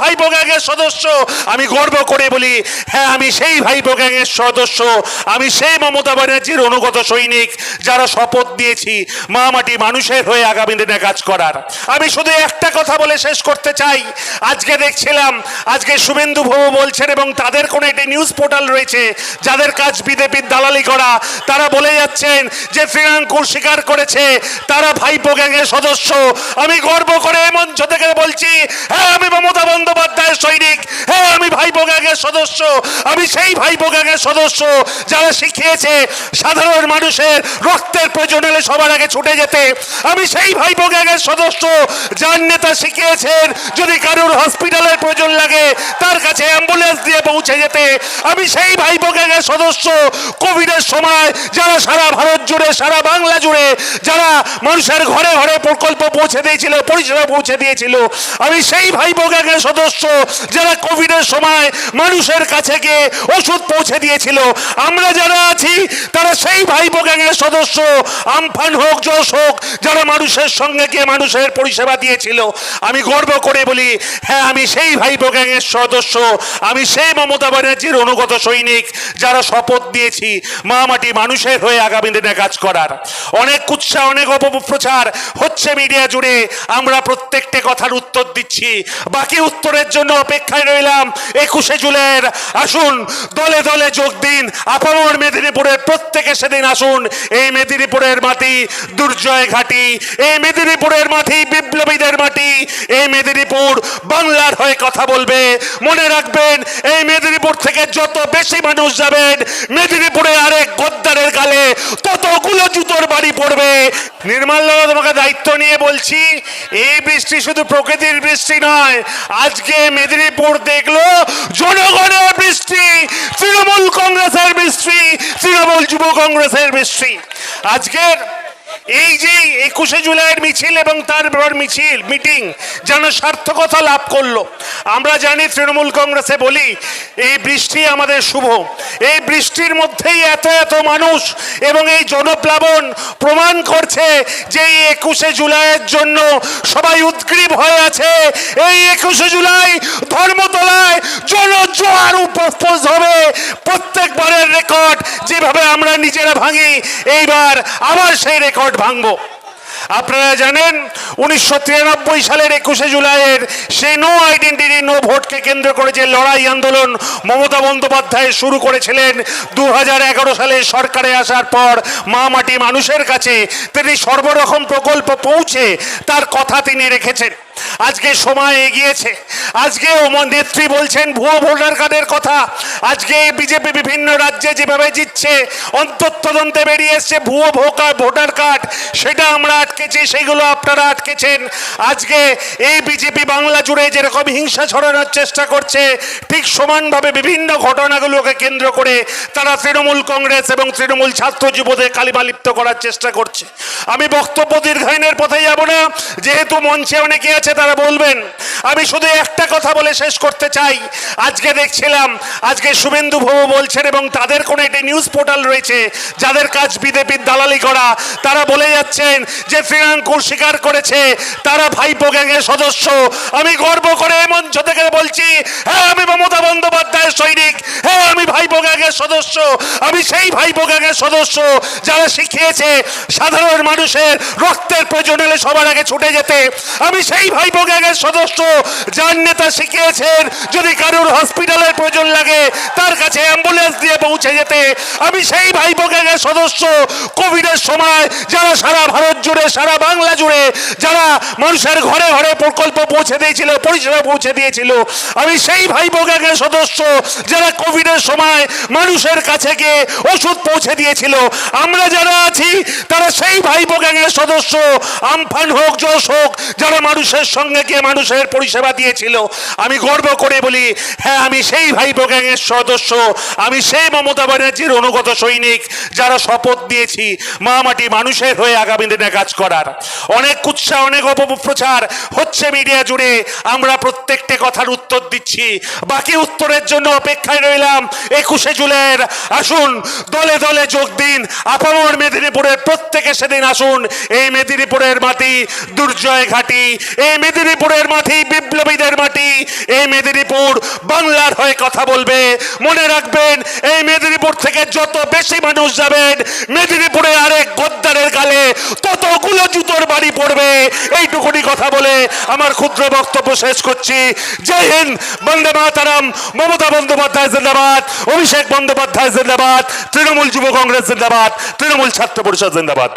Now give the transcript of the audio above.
ভাইপো গ্যাংয়ের সদস্য, আমি গর্ব করে বলি হ্যাঁ আমি সেই ভাইপো গ্যাংয়ের সদস্য, আমি সেই মমতা ব্যানার্জির অনুগত সৈনিক যারা শপথ দিয়েছি, মা মাটি মানুষের হয়ে আগামী দিনে কাজ করার। আমি শুধু একটা কথা বলে শেষ করতে চাই, আজকে দেখছিলাম, আজকে শুভেন্দু ভৌ বলছেন এবং তাদের কোনো একটি নিউজ পোর্টাল রয়েছে, যাদের কাজ বিজেপির দালালি করা, তারা বলে যাচ্ছেন যে শ্রীরাঙ্কুর স্বীকার করেছে, তারা ভাইপো গ্যাংয়ের সদস্য। আমি গর্ব করে মঞ্চ থেকে বলছি হ্যাঁ আমি মমতা বন্দ্যোপাধ্যায়ের সৈনিক হ্যাঁ আমি ভাইপো গ্যাংয়ের সদস্য। আমি সেই ভাইপো গ্যাংয়ের সদস্য যারা শিখিয়েছে সাধারণ মানুষের রক্তের প্রয়োজন হলে সবার আগে ছুটে যেতে। আমি সেই ভাইপো গ্যাংয়ের সদস্য যার নেতা শিখিয়েছেন যদি কারোর হসপিটালের প্রয়োজন লাগে তার কাছে অ্যাম্বুলেন্স দিয়ে পৌঁছে যেতে। আমি সেই ভাইপো গ্যাংয়ের সদস্য কোভিডের সময় যারা সারা ভারত জুড়ে, সারা বাংলা জুড়ে, যারা মানুষের ঘরে ঘরে প্রকল্প পৌঁছে দিয়েছিল, পরিষেবা পৌঁছে দিয়েছিল। আমি সেই ভাইপো গ্যাংয়ের সদস্য যারা কোভিডের সময় মানুষের কাছে গিয়ে ওষুধ পৌঁছে দিয়েছিল। আমরা যারা আছি, তারা সেই ভাইপো গ্যাংয়ের সদস্য। আমফান হোক যশ হোক, যারা মানুষের সঙ্গে গিয়ে মানুষের পরিষেবা দিয়েছিল। আমি গর্ব করে বলি হ্যাঁ আমি সেই ভাইপো গ্যাংয়ের সদস্য। আমি সেই মমতা ব্যানার্জির অনুগত সৈনিক, যারা শপথ দিয়েছি, মা মাটি মানুষের হয়ে আগামী দিনে কাজ করার। অনেক উৎসাহ অনেক অপপ্রচার হচ্ছে মিডিয়া জুড়ে। আমরা প্রত্যেকটা কথার উত্তর দিচ্ছি। বাকি উত্তরের জন্য অপেক্ষায় রইলাম। একুশে জুলাইয়ের আসুন, দলে দলে যোগ দিন। আপামর মেদিনীপুরের প্রত্যেকে সেদিন আসুন। এই মেদিনীপুরের মাটি দুর্জয় ঘাটি। এই মেদিনীপুরের মাটি বিপ্লবীদের মাটি। এই মেদিনীপুর বাংলার হয়ে কথা বলবে। মনে রাখবেন, এই মেদিনীপুর থেকে যত বেশি মানুষ যাবেন, মেদিনীপুরে আরেক গদ্দারের গালে ততগুলো জুতোর বাড়ি পড়বে। নির্মাল তোমাকে দায়িত্ব নিয়ে বলছি, এই বৃষ্টি শুধু প্রকৃতির বৃষ্টি নয়, আজকে মেদিনীপুর দেখল জনগণের বৃষ্টি তৃণমূল কংগ্রেসের বৃষ্টি তৃণমূল যুব কংগ্রেসের বৃষ্টি। আজকের এই যে একুশে জুলাইয়ের মিছিল এবং তারপর মিছিল, মিটিং, যেন সার্থকতা লাভ করল। আমরা জানি তৃণমূল কংগ্রেসে বলি, এই বৃষ্টি আমাদের শুভ। এই বৃষ্টির মধ্যেই এত এত মানুষ এবং এই জনপ্লাবন প্রমাণ করছে যে এই একুশে জুলাইয়ের জন্য সবাই উদ্গ্রীব হয়ে আছে। এই একুশে জুলাই ধর্মতলায় জনজোয়ার উপস্থিত হবে। প্রত্যেকবারের রেকর্ড যেভাবে আমরা নিজেরা ভাঙি, এইবার আবার সেই রেকর্ড ভাঙবো। আপনারা জানেন, উনিশশো তিরানব্বই সালের একুশে জুলাইয়ের সে নো আইডেন্টিটি নো ভোটকে কেন্দ্র করে যে লড়াই আন্দোলন মমতা বন্দ্যোপাধ্যায় শুরু করেছিলেন দু হাজার এগারো সালে সরকারে আসার পর মা মাটি মানুষের কাছে, তিনি সর্বরকম প্রকল্প পৌঁছে তার কথা তিনি রেখেছেন। আজকে সময় এগিয়েছে। আজকে নেত্রী বলছেন, ভুয়ো ভোটার কার্ডের কথা। আজকে বিজেপি বিভিন্ন রাজ্যে যেভাবে জিতছে অন্তর্তদন্তে বেরিয়ে এসছে ভুয়ো ভোকার ভোটার কার্ড। সেটা আমরা আটকেছি, সেগুলো আপনারা আটকেছেন। আজকে এই বিজেপি বাংলা জুড়ে যেরকম হিংসা ছড়ানোর চেষ্টা করছে, ঠিক সমানভাবে বিভিন্ন ঘটনাগুলোকে কেন্দ্র করে তারা তৃণমূল কংগ্রেস এবং তৃণমূল ছাত্র যুবদের কালিমালিপ্ত করার চেষ্টা করছে। আমি বক্তব্য দীর্ঘায়নের পথে যাব না, যেহেতু মঞ্চে অনেকে আছে তারা বলবেন, আমি শুধু একটা কথা বলে শেষ করতে চাই। আজকে দেখছিলাম, আজকে শুভেন্দু ভৌ বলছেন এবং তাদের কোনো একটি নিউজ পোর্টাল রয়েছে, যাদের কাজ বিদেপির দালালি করা। তারা বলে যাচ্ছেন যে শ্রীরাঙ্কুর স্বীকার করেছে, তারা ভাইপো গ্যাংয়ের সদস্য। আমি গর্ব করে মঞ্চ থেকে বলছি হ্যাঁ আমি মমতা বন্দ্যোপাধ্যায়ের সৈনিক। হ্যাঁ আমি ভাইপো গ্যাংয়ের সদস্য। আমি সেই ভাইপো গ্যাংয়ের সদস্য যারা শিখিয়েছে সাধারণ মানুষের রক্তের প্রয়োজন হলে সবার আগে ছুটে যেতে। আমি সেই ভাইপো গ্যাংয়ের সদস্য, যার নেতা শিখিয়েছেন, যদি কারোর হসপিটালের প্রয়োজন লাগে, তার কাছে অ্যাম্বুলেন্স দিয়ে পৌঁছে যেতে। আমি সেই ভাইপো গ্যাংয়ের সদস্য, কোভিডের সময় যারা সারা ভারত জুড়ে, সারা বাংলা জুড়ে, যারা মানুষের ঘরে ঘরে প্রকল্প পৌঁছে দিয়েছিল, পরিষেবা পৌঁছে দিয়েছিল, আমি সেই ভাইপো গ্যাংয়ের সদস্য, যারা কোভিডের সময় মানুষের কাছে গিয়ে ওষুধ পৌঁছে দিয়েছিল, আমরা যারা আছি, তারা সেই ভাইপো গ্যাংয়ের সদস্য, আমফান হোক, যশ হোক, যারা মানুষের সঙ্গে গিয়ে মানুষের পরিষেবা দিয়েছিল। আমি গর্ব করে বলি হ্যাঁ আমি সেই ভাইপো গ্যাংয়ের সদস্য, আমি সেই মমতা ব্যানার্জির অনুগত সৈনিক যারা শপথ দিয়েছি, মা মাটি মানুষের হয়ে আগামী দিনে কাজ করার। অনেক উৎসাহ অনেক অপপ্রচার হচ্ছে মিডিয়া জুড়ে, আমরা প্রত্যেকটি কথার উত্তর দিচ্ছি। বাকি উত্তরের জন্য অপেক্ষায় রইলাম, একুশে জুলাইয়ের, আসুন, দলে দলে যোগ দিন, আপামর মেদিনীপুরের প্রত্যেকে সেদিন আসুন, এই মেদিনীপুরের মাটি, দুর্জয় ঘাটি এই মেদিনীপুরের মাটি, বিপ্লবীদের মাটি, এই মেদিনীপুর বাংলার হয়ে কথা বলবে। মনে রাখবেন, এই মেদিনীপুর থেকে যত বেশি মানুষ যাবেন মেদিনীপুরে আরেক গদ্দারের গালে ততগুলো জুতোর বাড়ি পড়বে। এইটুকুনি কথা বলে আমার ক্ষুদ্র বক্তব্য শেষ করছি। জয় হিন্দ, বন্দে মাতারাম, মমতা বন্দ্যোপাধ্যায় জিন্দাবাদ, অভিষেক বন্দ্যোপাধ্যায় জিন্দাবাদ, তৃণমূল যুব কংগ্রেস জিন্দাবাদ, তৃণমূল ছাত্র পরিষদ জিন্দাবাদ।